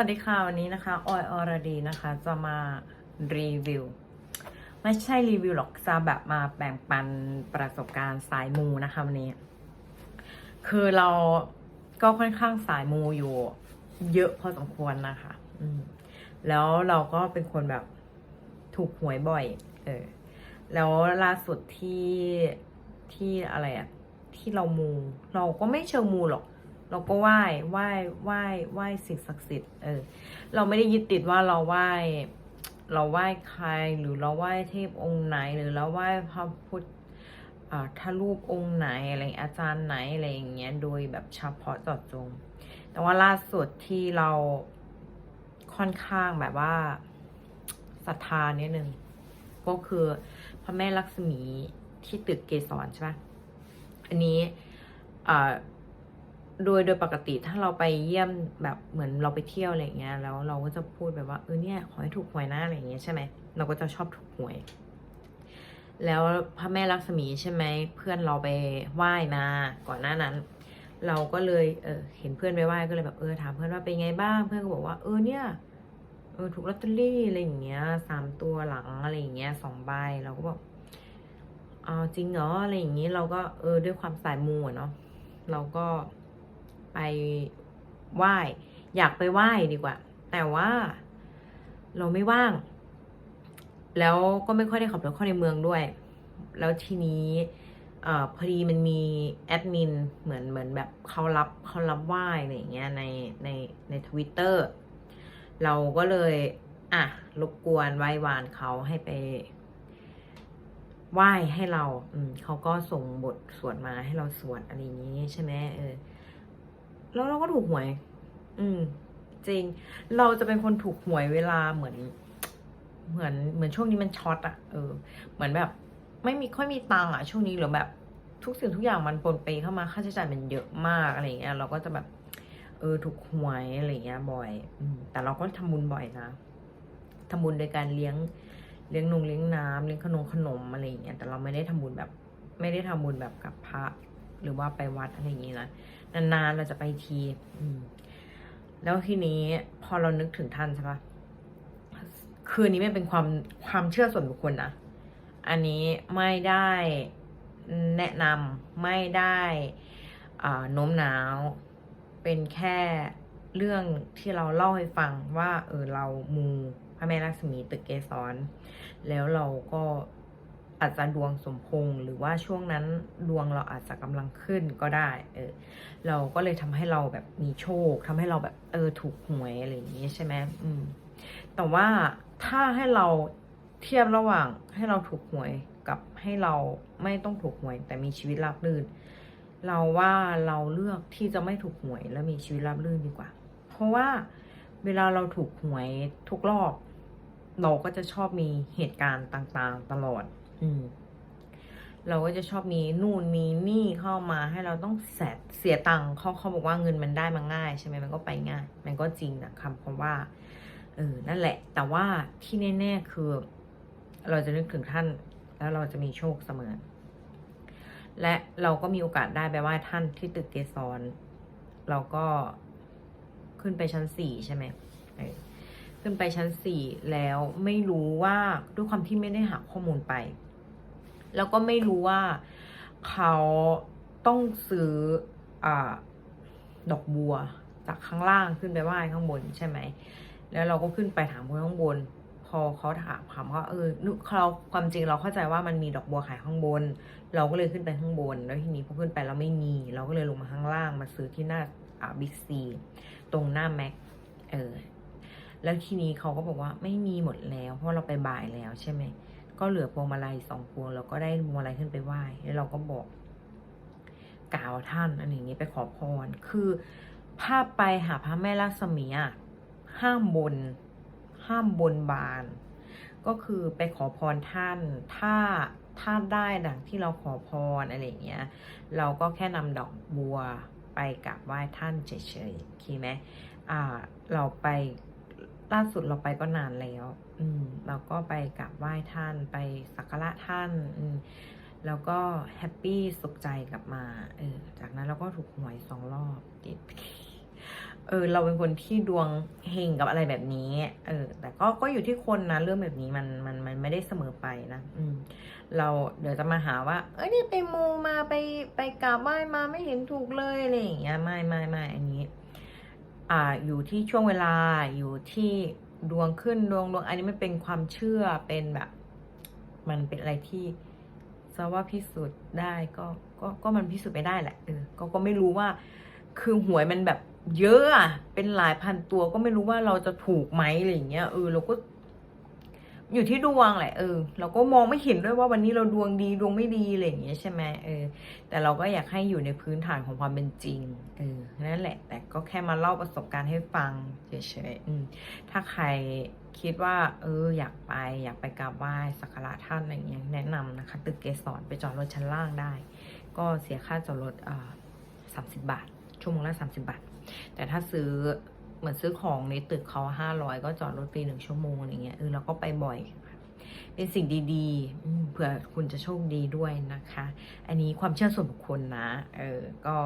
วัสดีค่ะ วันนี้นะคะ ออยออรดีนะคะ จะมารีวิว ไม่ใช่รีวิวหรอกจะแบบมาแบ่งปันประสบการณ์สายมูนะคะวันนี้ คือเราก็ค่อนข้างสายมูอยู่ เยอะพอสมควรนะคะอืมแล้วเราก็เป็นคนแบบถูกหวยบ่อย เออ แล้วล่าสุดที่ที่อะไรอะที่เรามู เราก็ไม่เชิงมูหรอก เราก็ไหว้ไหว้ไหว้ไหว้สิ่งศักดิ์สิทธิ์เออ เราไม่ได้ยึดติดว่าเราไหว้เราไหว้ใครหรือเราไหว้เทพองค์ไหนหรือเราไหว้พระพุทธอ่าถ้ารูปองค์ไหนอะไรอาจารย์ไหนอะไรอย่างเงี้ยโดยแบบเฉพาะเจาะจง แต่ว่าล่าสุดที่เราค่อนข้างแบบว่าศรัทธานิดนึงก็คือพระแม่ลักษมีที่ตึกเกสรใช่ปะอันนี้อ่า โดยโดยปกติถ้าเราไปเยี่ยมแบบเหมือนเราไปเที่ยวอะไรเงี้ยแล้วเราก็จะพูดแบบว่าเออเนี่ยขอให้ถูกหวยนะอะไรเงี้ยใช่ไหมเราก็จะชอบถูกหวย แล้วพระแม่ลักษมีใช่ไหมเพื่อนเราไปไหว้มาก่อนหน้านั้น เราก็เลยเออเห็นเพื่อนไปไหว้ก็เลยแบบเออถามเพื่อนว่าเป็นไงบ้างเพื่อนก็บอกว่าเออเนี่ยเออถูกลอตเตอรี่อะไรอย่างเงี้ยสามตัวหลังอะไรอย่างเงี้ยสองใบเราก็บอกเอาจริงเหรออะไรอย่างงี้เราก็เออด้วยความสายมูอะเนาะเราก็ ไปไหว้ อยากไปไหว้ดีกว่า แต่ว่าเราไม่ว่าง แล้วก็ไม่ค่อยได้ขับรถเข้าในเมืองด้วย แล้วทีนี้ออพอดีมันมีแอดมินเหมือนเหมือนแบบเขารับเขารับไหว้อะไรอย่างเงี้ยในในในทวิตเตอร์เราก็เลยอะรบกวนไหว้วานเขาให้ไปไหว้ให้เรา อืมเขาก็ส่งบทสวดมาให้เราสวดอะไรอย่างนี้ใช่ไหมเออ แล้วเราก็ถูกหวย อืม จริง เราจะเป็นคนถูกหวยเวลาเหมือน เหมือนเหมือนช่วงนี้มันช็อตอะเออ เหมือนแบบ ไม่มีค่อยมีตังอะช่วงนี้หรือแบบ ทุกสิ่งทุกอย่างมันปนเปเข้ามาค่าใช้จ่ายมันเยอะมากอะไรเงี้ย เราก็จะแบบ เออ ถูกหวยอะไรเงี้ย บ่อย อืม แต่เราก็ทำบุญบ่อยนะทำบุญโดยการเลี้ยง เลี้ยงนงเลี้ยงน้ำเลี้ยงขนมขนมอะไรอย่างเงี้ยแต่เราไม่ได้ทำบุญแบบ ไม่ได้ทำบุญแบบกับพระหรือว่าไปวัดอะไรอย่างงี้นะ นานๆเราจะไปทีแล้วทีนี้พอเรานึกถึงท่านใช่ปะคืนนี้ไมันเป็นความความเชื่อส่วนบุคคลนะอันนี้ไม่ได้แนะนำไม่ได้โน้มน้าว เป็นแค่เรื่องที่เราเล่าให้ฟังว่า เออเรามูพระแม่ลักษมีตึกเกสรแล้วเราก็ อาจจะดวงสมพงษ์หรือว่าช่วงนั้นดวงเราอาจจะกำลังขึ้นก็ได้ เออ เราก็เลยทำให้เราแบบมีโชคทำให้เราแบบเออถูกหวยอะไรอย่างนี้ใช่ไหมอืม แต่ว่าถ้าให้เราเทียบระหว่างให้เราถูกหวยกับให้เราไม่ต้องถูกหวย แต่มีชีวิตราบรื่น เราว่าเราเลือกที่จะไม่ถูกหวย และมีชีวิตราบรื่นดีกว่า เพราะว่าเวลาเราถูกหวยทุกรอบ เราก็จะชอบมีเหตุการณ์ต่างๆ ตลอด อืม เราก็จะชอบมีนู่นมีนี่เข้ามาให้เราต้องแสบเสียตังค์เขาเขาบอกว่าเงินมันได้มาง่าย ใช่ไหมมันก็ไปง่าย มันก็จริงนะคำเพราะว่า เออ นั่นแหละ แต่ว่าที่แน่ ๆ คือ เราจะนึกถึงท่าน แล้วเราจะมีโชคเสมอ และเราก็มีโอกาสได้ไปไหว้ท่านที่ตึกเกสรเราก็ขึ้นไปชั้นสี่ใช่ไหมขึ้นไปชั้นสี่แล้วไม่รู้ว่าด้วยความที่ไม่ได้หาข้อมูลไป แล้วก็ไม่รู้ว่าเขาต้องซื้ออดอกบัวจากข้างล่างขึ้นไปไหว้ข้างบนใช่ไหม แล้วเราก็ขึ้นไปถามคนข้างบน พอเขาถามถามว่าเออเราความจริงเราเข้าใจว่ามันมีดอกบัวขายข้างบน เราก็เลยขึ้นไปข้างบน แล้วทีนี้พอขึ้นไปเราไม่มี เราก็เลยลงมาข้างล่างมาซื้อที่หน้าอ่าบิ๊กซีตรงหน้าแม็กเออแล้วทีนี้เขาก็บอกว่าไม่มีหมดแล้ว เพราะเราไปบ่ายแล้วใช่ไหม ก็เหลือพวงมาลัยสองพวงเราก็ได้พวงมาลัยขึ้นไปไหว้แล้วเราก็บอกกล่าวท่านอันนี้ไปขอพร คือภาพไปหาพระแม่ลักษมีอะห้ามบน ห้ามบนบาน ก็คือไปขอพรท่าน ถ้าถ้าได้ดังที่เราขอพรอะไรอย่างเงี้ย เราก็แค่นำดอกบัวไปกราบไหว้ท่านเฉยๆโอเคไหมอ่า เราไป ล่าสุดเราไปก็นานแล้ว อืม เราก็ไปกราบไหว้ท่านไปสักการะท่าน อืม แล้วก็แฮปปี้สุขใจกลับมา เออ จากนั้นเราก็ถูกหวยสองรอบติดเออ เราเป็นคนที่ดวงเฮงกับอะไรแบบนี้ เออ แต่ก็ก็อยู่ที่คนนะ เรื่องแบบนี้มันมันมันไม่ได้เสมอไปนะ อืม เราเดี๋ยวจะมาหาว่า เอ้ยนี่ไปมูมาไปไปกราบไหว้มาไม่เห็นถูกเลยอะไรอย่างเงี้ย ไม่ไม่ไม่อันนี้ อ่าอยู่ที่ช่วงเวลาอยู่ที่ดวงขึ้นดวงลงอันนี้มันเป็นความเชื่อเป็นแบบ มันเป็นอะไรที่จะว่าพิสูจน์ได้ก็ก็ก็มันพิสูจน์ไม่ได้แหละเออก็ก็ไม่รู้ว่า คือหวยมันแบบเยอะอะเป็นหลายพันตัวก็ไม่รู้ว่าเราจะถูกไหมอะไรอย่างเงี้ยเออเราก็ อยู่ที่ดวงแหละเออเราก็มองไม่เห็นด้วยว่าวันนี้เราดวงดีดวงไม่ดีอะไรอย่างเงี้ยใช่ไหมเออ แต่เราก็อยากให้อยู่ในพื้นฐานของความเป็นจริงเออนั่นแหละ แต่ก็แค่มาเล่าประสบการณ์ให้ฟังเฉยๆถ้าใครคิดว่า เออ อยากไป อยากไปกราบไหว้สักการะท่านอะไรอย่างเงี้ยแนะนำนะคะ ตึกเกสรไปจอดรถชั้นล่างได้ ก็เสียค่าจอดรถอ่าสามสิบบาท ชั่วโมงละสามสิบบาท แต่ถ้าซื้อ เหมือนซื้อของในตึกเขาห้าร้อยก็จอดรถฟรีหนึ่งชั่วโมงอะไรเงี้ยเออเราก็ไปบ่อย เป็นสิ่งดีๆเผื่อคุณจะโชคดีด้วยนะคะ อันนี้ความเชื่อส่วนบุคคลนะ เออ ก็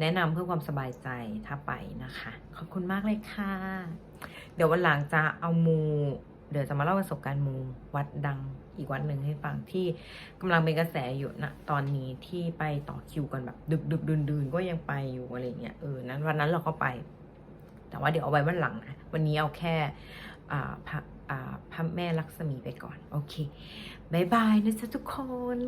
แนะนำเพื่อความสบายใจถ้าไปนะคะ ขอบคุณมากเลยค่ะ เดี๋ยววันหลังจะเอามูเดี๋ยวจะมาเล่าประสบการณ์มูวัดดังอีกวัดหนึ่งให้ฟังที่กำลังเป็นกระแสอยู่นะตอนนี้ที่ไปต่อคิวกันแบบดึกดึกดื่นดื่นๆก็ยังไปอยู่อะไรเงี้ยเออนั้นวันนั้นเราก็ไป แต่ว่าเดี๋ยวเอาไว้วันหลังนะ วันนี้เอาแค่พระพระแม่ลักษมีไปก่อน โอเคบายบายนะจ๊ะทุกคน